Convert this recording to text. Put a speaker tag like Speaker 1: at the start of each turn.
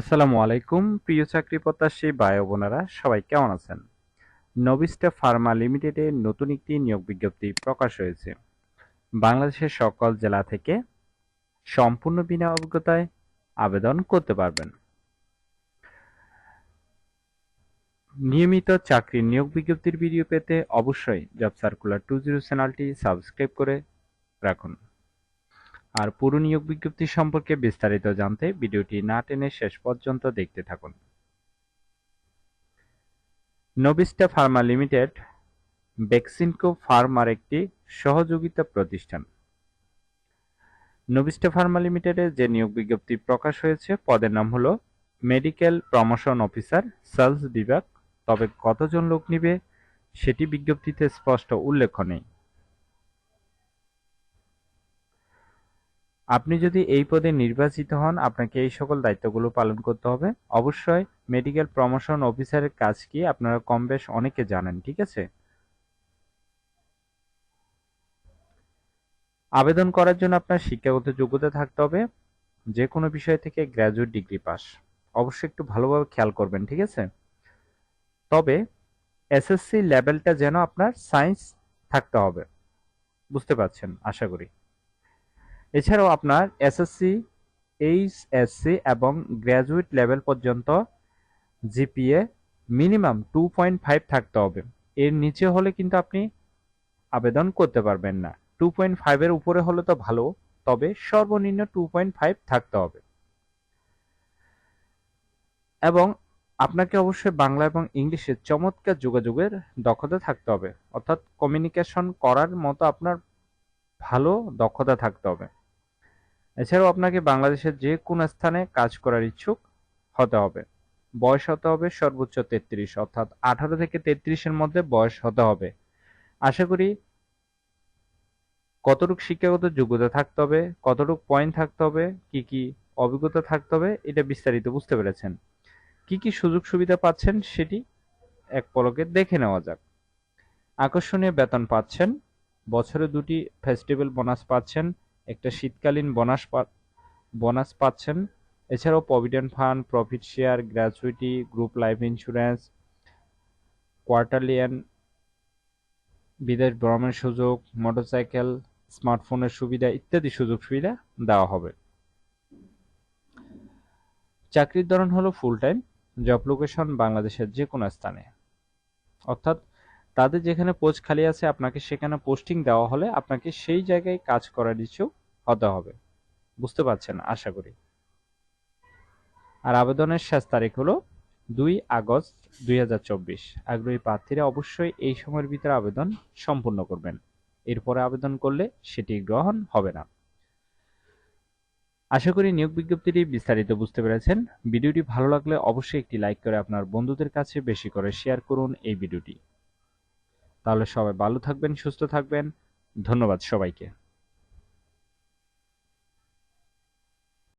Speaker 1: আসসালামু আলাইকুম, প্রিয় চাকরি প্রত্যাশী ভাই বোনেরা, সবাই কেমন আছেন? নবিস্টা ফার্মা লিমিটেডে নতুন একটি নিয়োগ বিজ্ঞপ্তি প্রকাশ হয়েছে। বাংলাদেশের সকল জেলা থেকে সম্পূর্ণ বিনা অভিজ্ঞতায় আবেদন করতে পারবেন। নিয়মিত চাকরির নিয়োগ বিজ্ঞপ্তির ভিডিও পেতে অবশ্যই জব সার্কুলার টু জিরো চ্যানেলটি সাবস্ক্রাইব করে রাখুন। আর পুরো নিয়োগ বিজ্ঞপ্তি সম্পর্কে বিস্তারিত জানতে ভিডিওটি না টেনে শেষ পর্যন্ত দেখতে থাকুন। নবিস্টা ফার্মা লিমিটেড, বেক্সিনকো ফার্মার একটি সহযোগিতা প্রতিষ্ঠান। নবিস্টা ফার্মা লিমিটেডে যে নিয়োগ বিজ্ঞপ্তি প্রকাশ হয়েছে, পদের নাম হলো মেডিকেল প্রমোশন অফিসার সেলস বিভাগ। তবে কতজন লোক নিবে, সেটি বিজ্ঞপ্তিতে স্পষ্ট উল্লেখ নেই। আপনি যদি এই পদে নির্বাচিত হন, আপনাকে এই সকল দায়িত্বগুলো পালন করতে হবে। অবশ্যই মেডিকেল প্রমোশন অফিসারের কাজ কি আপনারা কম বেশ অনেকে জানেন, ঠিক আছে? আবেদন করার জন্য আপনার শিক্ষাগত যোগ্যতা থাকতে হবে। যে কোনো বিষয় থেকে গ্র্যাজুয়েট ডিগ্রি পাস অবশ্যই একটু ভালোভাবে খেয়াল করবেন, ঠিক আছে? তবে এসএসসি লেভেলটা যেন আপনার সায়েন্স থাকতে হবে। বুঝতে পারছেন, আশা করি। এছাড়াও আপনার এসএসসি এইচএসসি এবং গ্র্যাজুয়েট লেভেল পর্যন্ত GPA minimum two point five থাকতে হবে। এর নিচে হলে কিন্তু আপনি আবেদন করতে পারবেন না। টু পয়েন্ট ফাইভের উপরে হলে তো ভালো, তবে সর্বনিম্ন টু পয়েন্ট ফাইভ থাকতে হবে। এবং আপনাকে অবশ্যই বাংলা এবং ইংলিশে চমৎকার যোগাযোগের দক্ষতা থাকতে হবে। অর্থাৎ কমিউনিকেশন করার মতো আপনার ভালো দক্ষতা থাকতে হবে। এছাড়াও আপনাকে বাংলাদেশের যে কোনো স্থানে কাজ করার ইচ্ছুক হতে হবে। বয়স হতে হবে সর্বোচ্চ তেত্রিশ, অর্থাৎ আঠারো থেকে তেত্রিশের মধ্যে বয়স হতে হবে। আশা করি কতটুকু শিক্ষাগত যোগ্যতা থাকতে হবে, কতটুকু পয়েন্ট থাকতে হবে, কি কি অভিজ্ঞতা থাকতে হবে, এটা বিস্তারিত বুঝতে পেরেছেন। কি কি সুযোগ সুবিধা পাচ্ছেন সেটি এক পলকে দেখে নেওয়া যাক। আকর্ষণীয় বেতন পাচ্ছেন, বছরে দুটি ফেস্টিভ্যাল বোনাস পাচ্ছেন একটা শীতকালীন বোনাস বোনাস পাচ্ছেন। এছাড়াও provident fund profit share gratuity group life insurance কোয়ার্টারলিয়ান বিদেশ ভ্রমণের সুযোগ, মোটরসাইকেল, স্মার্টফোনের সুবিধা ইত্যাদি সুযোগ সুবিধা দেওয়া হবে। চাকরির ধরন হলো ফুল টাইম জব লোকেশন বাংলাদেশের যে কোনো স্থানে। অর্থাৎ তাদের যেখানে পোস্ট খালি আছে, আপনাকে সেখানে পোস্টিং দেওয়া হলে আপনাকে সেই জায়গায় কাজ করার ইচ্ছুক হতে হবে। বুঝতে পারছেন? আশা করি। আর আবেদনের শেষ তারিখ হলো দুই আগস্ট দুই হাজার চব্বিশ। আগ্রহী প্রার্থীরা অবশ্যই এই সময়ের ভিতরে আবেদন সম্পূর্ণ করবেন। এরপরে আবেদন করলে সেটি গ্রহণ হবে না। আশা করি নিয়োগ বিজ্ঞপ্তিটি বিস্তারিত বুঝতে পেরেছেন। ভিডিওটি ভালো লাগলে অবশ্যই একটি লাইক করে আপনার বন্ধুদের কাছে বেশি করে শেয়ার করুন এই ভিডিওটি। তাহলে সবাই ভালো থাকবেন, সুস্থ থাকবেন। ধন্যবাদ সবাইকে।